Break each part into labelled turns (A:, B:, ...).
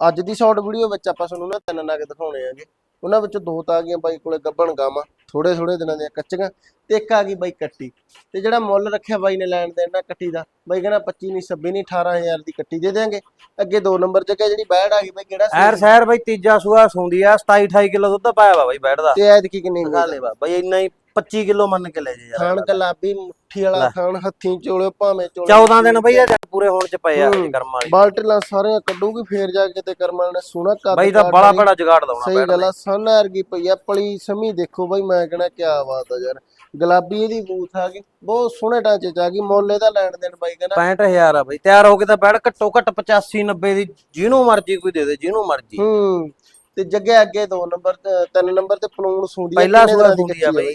A: ਅੱਜ ਦੀ short video ਵਿੱਚ ਆਪਾਂ ਤੁਹਾਨੂੰ ਨਾ ਤਿੰਨ ਨਗ ਦਿਖਾਉਣੇ ਆਗੇ ਉਹਨਾਂ ਵਿੱਚੋਂ ਦੋ ਤਾਂ ਆ ਗਈਆਂ ਬਾਈ ਕੋਲੇ ਗੱਬਣ ਗਾਵਾਂ ਥੋੜੇ ਥੋੜੇ ਦਿਨਾਂ ਦੀਆਂ ਕੱਚੀਆਂ ਤੇ ਇੱਕ ਆ ਗਈ ਬਾਈ ਕੱਟੀ। ਤੇ ਜਿਹੜਾ ਮੁੱਲ ਰੱਖਿਆ ਬਾਈ ਨੇ ਲੈਣ ਦੇਣ ਦਾ ਕੱਟੀ ਦਾ ਬਾਈ ਕਹਿੰਦਾ 25 ਨਹੀਂ 26 ਨਹੀਂ 18000 ਦੀ ਕੱਟੀ ਦੇ ਦੇਾਂਗੇ ਅੱਗੇ ਦੋ ਨੰਬਰ ਤੇ ਜਿਹੜੀ ਬੈੜ ਆ ਗਈ ਬਾਈ ਕਿਹੜਾ ਸੀ?
B: ਐਰ ਸ਼ਹਿਰ ਬਈ ਤੀਜਾ ਸੂਆ ਸੁੰਦੀ ਆ 27 28 ਕਿਲੋ ਦੁੱਧ ਪਾਇਆ ਵਾ ਬਈ ਬੈਠਦਾ
A: ਤੇ ਐਤਕੀ ਕਿੰਨੀ
B: ਖਾ ਲੈ ਵਾ ਬਈ ਇੰਨਾ ਹੀ 25 ਕਿਲੋ ਮੰਨ ਕੇ ਲੈ ਜੇ ਯਾਰ।
A: ਖਾਣ ਗੁਲਾਬੀ ਮੁੱਠੀ ਵਾਲਾ ਖਾਣ ਹੱਥੀਂ ਚੋਲੇ ਭਾਵੇਂ ਚੋਲੇ।
B: 14 ਦਿਨ ਬਈ ਦਿਨ ਪੂਰੇ ਹੋਣ ਚ ਪਏ ਆ। ਕਰਮ ਵਾਲੀ।
A: ਬਾਲਟੀਆਂ ਸਾਰੀਆਂ ਕੱਢੂਗੀ ਫੇਰ ਜਾ ਕੇ ਤੇ ਕਰਮਾਂ ਨੇ ਸੋਹਣਾ ਕਰ
B: ਬਈ ਤਾਂ ਬੜਾ ਬੜਾ ਜਗਾੜ ਲਾਉਣਾ
A: ਸਹੀ ਗੱਲ ਆ ਸਨ ਵਰਗੀ ਪਈ ਆ ਪਲੀ ਸਮੀ ਦੇਖੋ ਬਈ ਮੈਂ ਕਹਿਣਾ ਕਿਆ ਬਾਤ ਆ ਯਾਰ। ਗੁਲਾਬੀ ਇਹਦੀ ਬੂਥ ਆ ਗਈ ਬਹੁਤ ਸੋਹਣੇ ਢਾਂਚੇ ਚ ਆ ਗਈ ਮੁੱਲ ਇਹਦਾ ਲੈਣ ਦੇਣ ਬਾਈ ਕਹਿੰਦਾ।
B: 65000 ਆ ਬਈ ਤਿਆਰ ਹੋ ਕੇ ਤਾਂ ਬੈਠ ਘੱਟੋ ਘੱਟ 85 90 ਦੀ ਜਿਹਨੂੰ ਮਰਜ਼ੀ ਕੋਈ ਦੇ ਦੇ ਜਿਹਨੂੰ ਮਰਜ਼ੀ।
A: ਹੂੰ ਤੇ ਜੱਗੇ ਅੱਗੇ ਦੋ ਨੰਬਰ ਤੇ ਤਿੰਨ ਨੰਬਰ ਤੇ ਪਲੂਣ ਸੁੰਦੀ
B: ਪਹਿਲਾ ਸੁੰਦੀ ਆ ਬਈ?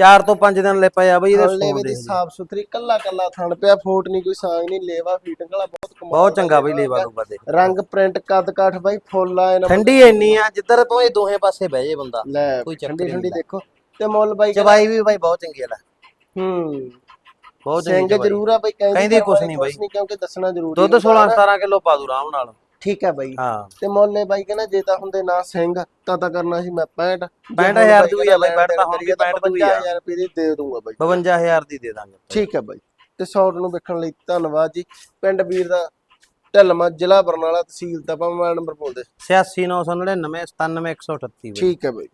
B: 4 ਤੋਂ 5 ਦਿਨ ਲੈ ਪਏ ਆ ਬਈ ਇਹਦੇ
A: ਲੇਵੇ
B: ਸੂਣ
A: ਦੀ
B: ਦੇ
A: ਸਾਫ਼ ਸੁਥਰੀ ਕੱਲਾ ਕੱਲਾ ਥਣ ਪਿਆ ਫੋਟ ਨਹੀਂ ਕੋਈ ਸਾਂਗ ਨਹੀਂ ਲੇਵਾ ਫੀਟਿੰਗ ਵਾਲਾ ਬਹੁਤ ਕਮਾਲ
B: ਬਹੁਤ ਚੰਗਾ ਬਈ
A: ਲੇਵਾ
B: ਲੂਗਾ ਦੇ
A: ਰੰਗ ਪ੍ਰਿੰਟ ਕੱਦ ਕਾਠ ਬਾਈ ਫੁੱਲ ਆਏ ਨਾ
B: ਠੰਡੀ ਇੰਨੀ ਆ ਜਿੱਧਰ ਤੋਂ ਇਹ ਦੋਹੇ ਪਾਸੇ ਬਹਿ ਜੇ ਬੰਦਾ
A: ਲੈ
B: ਕੋਈ ਚੱਕਰ
A: ਠੰਡੀ ਠੰਡੀ ਦੇਖੋ। ਤੇ ਮੁੱਲ ਬਾਈ
B: ਚਵਾਈ ਵੀ ਬਾਈ ਬਹੁਤ ਚੰਗੀ ਆ ਲੈ।
A: ਹੂੰ।
B: ਬਹੁਤ
A: ਸਿੰਘ
B: ਚੰਗੀ
A: ਜ਼ਰੂਰ ਆ ਬਈ ਕਹਿੰਦੀ
B: ਕੁਛ ਨਹੀਂ ਬਾਈ।
A: ਨਹੀਂ ਕਿਉਂਕਿ ਦੱਸਣਾ ਜ਼ਰੂਰੀ
B: ਦੁੱਧ
A: ਹੁੰਦਾ
B: 16
A: ਨਾ।
B: 17 ਕਿਲੋ ਪਾ ਦੂ ਆਰਾਮ ਨਾਲ।
A: ਠੀਕ ਹੈ ਬਾਈ।
B: ਹਾਂ।
A: ਤੇ ਮੁੱਲੇ ਬਾਈ ਕਹਿੰਦਾ ਜੇ ਤਾਂ ਹੁੰਦੇ ਨਾ ਸਿੰਘ ਤਾਂ ਤਾਂ ਕਰਨਾ ਸੀ ਮੈਂ 65
B: 65,000 ਦੀ ਹੋਈ ਆ ਬਾਈ, ਬੈਠ ਤਾਂ ਹੁਣ ਵੀ 65 ਦੀ ਹੋਈ ਆ।
A: 52000 ਰੁਪਏ ਦੀ ਦੇ ਦੂੰਗਾ ਬਾਈ।
B: 52000 ਦੀ ਦੇ ਦਾਂਗੇ
A: ਠੀਕ ਹੈ ਬਾਈ। ਤੇ ਸ਼ਾਰਟ ਨੂੰ ਵੇਖਣ ਲਈ ਧੰਨਵਾਦ ਜੀ। ਪਿੰਡ ਵੀਰ ਦਾ ਢਲਮਾ ਜ਼ਿਲ੍ਹਾ ਬਰਨਾਲਾ ਤਹਿਸੀਲ ਦਾ ਮੋਬਾਈਲ ਨੰਬਰ ਬੋਲਦੇ
B: 86999 97138
A: ਠੀਕ ਹੈ ਬਾਈ।